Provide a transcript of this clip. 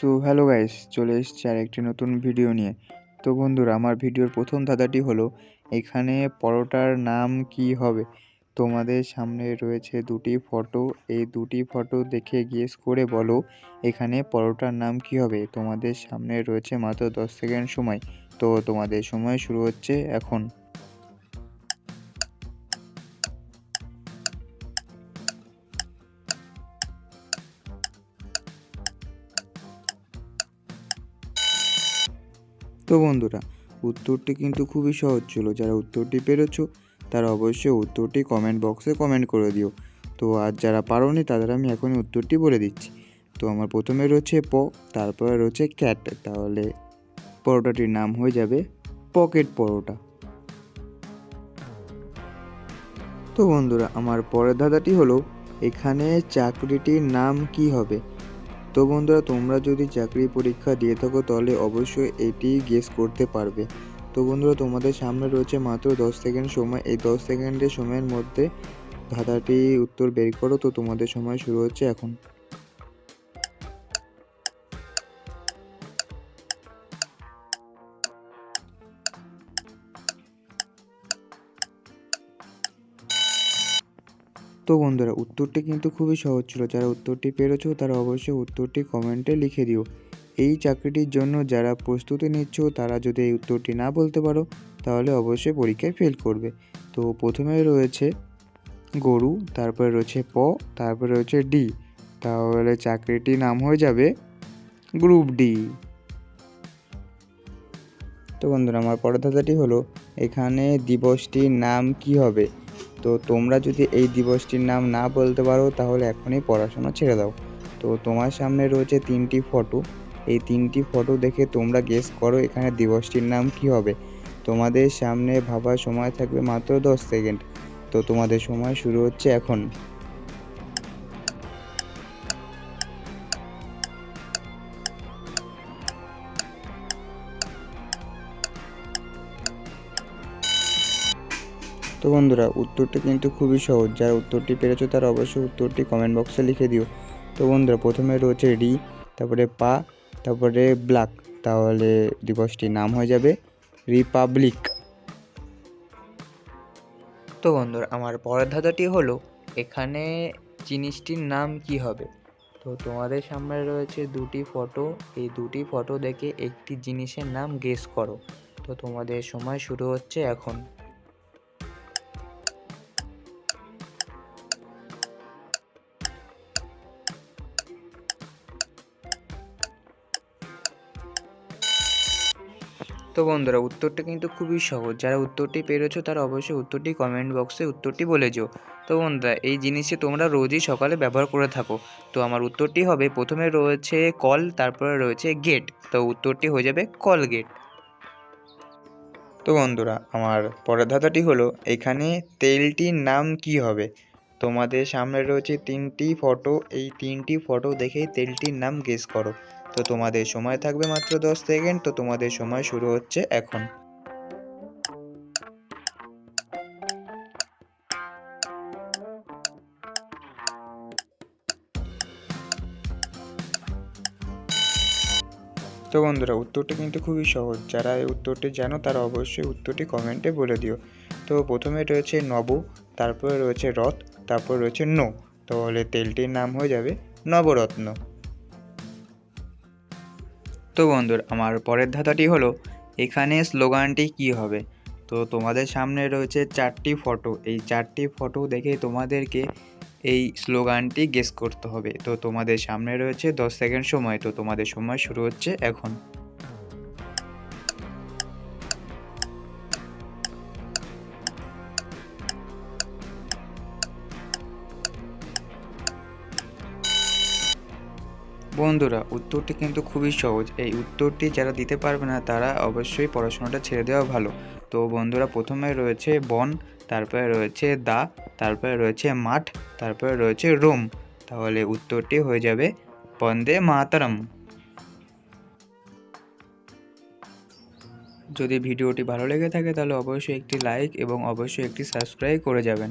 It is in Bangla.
সো হ্যালো গাইস চলে এসেছি আর একটি নতুন ভিডিও নিয়ে। তো বন্ধুরা, আমার ভিডিওর প্রথম ধাঁধাটি হলো, এখানে পরোটার নাম কি হবে? তোমাদের সামনে রয়েছে দুটি ফটো এই দুটি ফটো দেখে গেস করে বলো, এখানে পরোটার নাম কি হবে? তোমাদের সামনে রয়েছে মাত্র দশ সেকেন্ড সময়। তো তোমাদের সময় শুরু হচ্ছে এখন। তো বন্ধুরা, উত্তরটি কিন্তু খুবই সহজ ছিল। যারা উত্তরটি পেরেছ, তারা অবশ্যই উত্তরটি কমেন্ট বক্সে কমেন্ট করে দিও। তো আর যারা পারোনি, তাদের আমি এখনই উত্তরটি বলে দিচ্ছি। তো আমার প্রথমে রয়েছে প, তারপরে রয়েছে ক্যাট তাহলে পরোটাটির নাম হয়ে যাবে পকেট পরোটা। তো বন্ধুরা, আমার পরের ধাঁধাটি হলো, এখানে চাকরিটির নাম কি হবে? তো বন্ধুরা, তোমরা যদি চাকরি পরীক্ষা দিয়ে থাকো, তাহলে অবশ্যই এটি গেস করতে পারবে। তো বন্ধুরা, তোমাদের সামনে রয়েছে মাত্র দশ সেকেন্ড সময়। এই দশ সেকেন্ডের সময়ের মধ্যে ধাঁধাটি উত্তর বের করো। তো তোমাদের সময় শুরু হচ্ছে এখন। তো বন্ধুরা, উত্তরটি কিন্তু খুবই সহজ ছিল। যারা উত্তরটি পেরেছ, তারা অবশ্যই উত্তরটি কমেন্টে লিখে দিও। এই চাকরিটির জন্য যারা প্রস্তুতি নিচ্ছ, তারা যদি এই উত্তরটি না বলতে পারো, তাহলে অবশ্যই পরীক্ষায় ফেল করবে। তো প্রথমে রয়েছে গরু, তারপরে রয়েছে প, তারপরে রয়েছে ডি। তাহলে চাকরিটির নাম হয়ে যাবে গ্রুপ ডি। তো বন্ধুরা, আমার পরের ধাঁধাটি হলো, এখানে দিবসটির নাম কি হবে? তো তোমরা যদি এই দিবসটির নাম না বলতে পারো, তাহলে এখনই পড়াশোনা ছেড়ে দাও। তো তোমার সামনে রয়েছে তিনটি ফটো। এই তিনটি ফটো দেখে তোমরা গেস করো এখানে দিবসটির নাম কি হবে। তোমাদের সামনে ভাবার সময় থাকবে মাত্র দশ সেকেন্ড। তো তোমাদের সময় শুরু হচ্ছে এখন। তো বন্ধুরা, উত্তরটি কিন্তু খুবই সহজ। যারা উত্তরটি পেরেছ তারা অবশ্যই উত্তরটি কমেন্ট বক্সে লিখে দিও। তো বন্ধুরা, প্রথমে রয়েছে রি, তারপরে পা, তারপরে ব্ল্যাক। তাহলে দিবসটির নাম হয়ে যাবে রিপাবলিক। তো বন্ধুরা, আমার পরের ধাঁধাটি হলো, এখানে জিনিসটির নাম কি হবে? তো তোমাদের সামনে রয়েছে দুটি ফটো। এই দুটি ফটো দেখে একটি জিনিসের নাম গেস করো। তো তোমাদের সময় শুরু হচ্ছে এখন। তো বন্ধুরা, উত্তরটা কিন্তু খুবই সহজ। যারা উত্তরটি পেরেছ, তারা অবশ্যই উত্তরটি কমেন্ট বক্সে উত্তরটি বলে যেও। তো বন্ধুরা, এই জিনিসটি তোমরা রোজই সকালে ব্যবহার করে থাকো। তো আমার উত্তরটি হবে, প্রথমে রয়েছে কল তারপরে রয়েছে গেট তো উত্তরটি হয়ে যাবে কল গেট তো বন্ধুরা, আমার পরের ধাঁধাটি হলো, এখানে তেলটির নাম কি হবে? তোমাদের সামনে রয়েছে তিনটি ফটো এই তিনটি ফটো দেখেই তেলটির নাম গেস করো। তো তোমাদের সময় থাকবে মাত্র দশ সেকেন্ড, তো তোমাদের সময় শুরু হচ্ছে এখন। তো বন্ধুরা, উত্তরটি কিন্তু খুবই সহজ। যারা এই উত্তরটি জানো, তারা অবশ্যই উত্তরটি কমেন্টে বলে দিও। তো প্রথমে রয়েছে নব, তারপরে রয়েছে রথ, তারপর রয়েছে নো। তাহলে তেলটির নাম হয়ে যাবে নবরত্ন। তো বন্ধুর, আমার পরের ধাঁধাটি হলো, এখানে স্লোগানটি কি হবে? তো তোমাদের সামনে রয়েছে চারটি ফটো। এই চারটি ফটো দেখে তোমাদেরকে এই স্লোগানটি গেস করতে হবে। তো তোমাদের সামনে রয়েছে দশ সেকেন্ড সময়। তো তোমাদের সময় শুরু হচ্ছে এখন। বন্ধুরা, উত্তরটি কিন্তু খুবই সহজ। এই উত্তরটি যারা দিতে পারবে না, তারা অবশ্যই পড়াশোনাটা ছেড়ে দেওয়া ভালো। তো বন্ধুরা, প্রথমে রয়েছে বন, তারপরে রয়েছে দা, তারপরে রয়েছে মাঠ, তারপরে রয়েছে রোম। তাহলে উত্তরটি হয়ে যাবে বন্দে মাতারম। যদি ভিডিওটি ভালো লেগে থাকে, তাহলে অবশ্যই একটি লাইক এবং অবশ্যই একটি সাবস্ক্রাইব করে যাবেন।